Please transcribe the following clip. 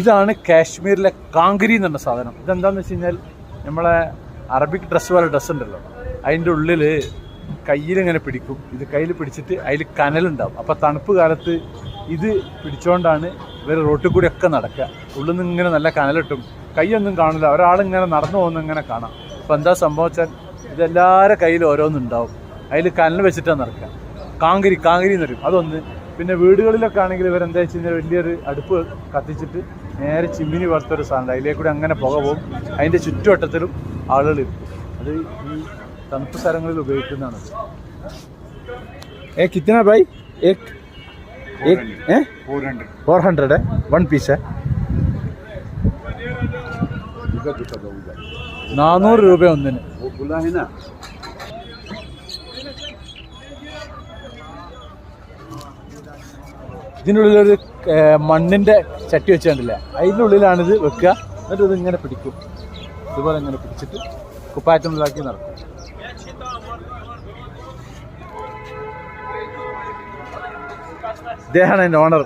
ഇതാണ് കാശ്മീരിലെ കാങ്കരി എന്ന് പറഞ്ഞ സാധനം. ഇതെന്താന്ന് വെച്ച് കഴിഞ്ഞാൽ നമ്മളെ അറബിക് ഡ്രസ്സ് പോലെ ഡ്രസ്സ് ഉണ്ടല്ലോ. അതിന്റെ ഉള്ളിൽ കയ്യിലിങ്ങനെ പിടിക്കും. ഇത് കയ്യിൽ പിടിച്ചിട്ട് അതിൽ കനലുണ്ടാവും. അപ്പോൾ തണുപ്പ് കാലത്ത് ഇത് പിടിച്ചുകൊണ്ടാണ് ഇവർ റോട്ടിൽ കൂടി ഒക്കെ നടക്കുക. ഉള്ളിൽ നിന്ന് ഇങ്ങനെ നല്ല കനലിട്ടും കൈയൊന്നും കാണില്ല ഒരാളിങ്ങനെ നടന്നു പോകുന്ന ഇങ്ങനെ കാണാം. അപ്പോൾ എന്താ സംഭവിച്ചാൽ ഇതെല്ലാവരുടെ കയ്യിൽ ഓരോന്നുണ്ടാവും. അതിൽ കനൽ വെച്ചിട്ടാണ് നടക്കുക. കാങ്കരി കാങ്കരി എന്ന് പറയും അതൊന്ന് പിന്നെ വീടുകളിലൊക്കെ ആണെങ്കിൽ ഇവർ എന്താ വെച്ച് കഴിഞ്ഞാൽ വലിയൊരു അടുപ്പ് കത്തിച്ചിട്ട് നേരെ ചിമ്മിനി വളർത്തൊരു ഒരു സാധനം കൂടി അങ്ങനെ പുക പോകും. അതിന്റെ ചുറ്റുവട്ടത്തിലും ആളുകൾ അത് ഈ തണുപ്പ് സ്ഥലങ്ങളിൽ ഉപയോഗിക്കുന്നതാണ്. ഏ കിത്തന ബൈ? ഏക് ഫോർ ഹൺഡ്രഡ് വൺ പീസ് നാനൂറ് രൂപ ഒന്നിന്. ഇതിനുള്ളിലൊരു മണ്ണിന്റെ ചട്ടി വെച്ച് കണ്ടില്ലേ അതിനുള്ളിലാണിത് വെക്കുക. എന്നിട്ട് ഇത് ഇങ്ങനെ പിടിക്കും. ഇതുപോലെ ഇങ്ങനെ പിടിച്ചിട്ട് കുപ്പായത്തിനുള്ളിലാക്കി നടക്കും. ഇദ്ദേഹമാണ് എന്റെ ഓണർ